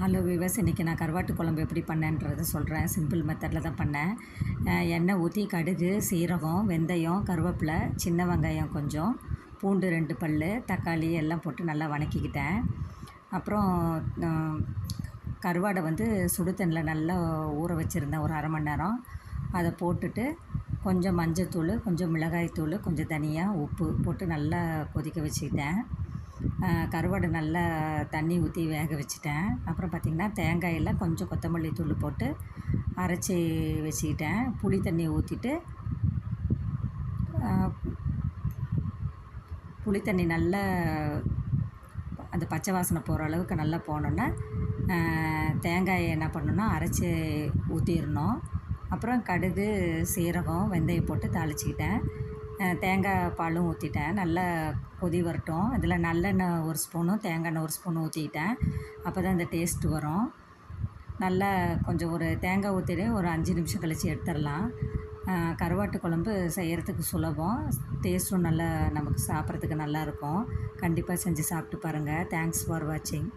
Hello விவஸ் இன்றைக்கி நான் கருவாட்டு குழம்பு எப்படி பண்ணேன்றதை சொல்கிறேன் சிம்பிள் மெத்தடில் தான் பண்ணேன். எண்ணெய் ஊற்றி கடுகு சீரகம் வெந்தயம் கருவேப்பிலை சின்ன வெங்காயம் கொஞ்சம் பூண்டு ரெண்டு பல் தக்காளி எல்லாம் போட்டு நல்லா வணக்கிக்கிட்டேன். அப்புறம் கருவாடை வந்து சுடுதண்ணியில் நல்லா ஊற வச்சுருந்தேன் ஒரு அரை மணி நேரம். அதை போட்டுட்டு கொஞ்சம் மஞ்சத்தூள் கொஞ்சம் மிளகாய்த்தூள் கொஞ்சம் தனியாக உப்பு போட்டு நல்லா கொதிக்க வச்சுக்கிட்டேன். கருவாடு நல்லா தண்ணி ஊற்றி வேக வச்சுட்டேன். அப்புறம் பார்த்திங்கன்னா தேங்காயில் கொஞ்சம் கொத்தமல்லி தூள் போட்டு அரைச்சி வச்சுக்கிட்டேன். புளி தண்ணி ஊற்றிட்டு புளி தண்ணி நல்லா அந்த பச்சை வாசனை போகிற அளவுக்கு நல்லா போனோன்னே தேங்காயை என்ன பண்ணணும்னா அரைச்சி ஊற்றிடணும் அப்புறம் கடுகு சீரகம் வெந்தயம் போட்டு தாளிச்சிக்கிட்டேன். தேங்காய் பாலும் ஊற்றிட்டேன் நல்லா கொதி வரட்டும். இதில் நல்லெண்ணெய் ஒரு ஸ்பூனும் தேங்காய் எண்ணெய் ஒரு ஸ்பூனும் ஊற்றிக்கிட்டேன் அப்போ தான் இந்த டேஸ்ட் வரும். நல்லா கொஞ்சம் ஒரு தேங்காய் ஊற்றிட்டு ஒரு அஞ்சு நிமிஷம் கழித்து எடுத்துடலாம். கருவாட்டு குழம்பு செய்கிறதுக்கு சுலபம். டேஸ்ட்டும் நல்லா நமக்கு சாப்பிட்றதுக்கு நல்லாயிருக்கும் கண்டிப்பாக செஞ்சு சாப்பிட்டு பாருங்கள் தேங்க்ஸ் ஃபார் வாட்சிங்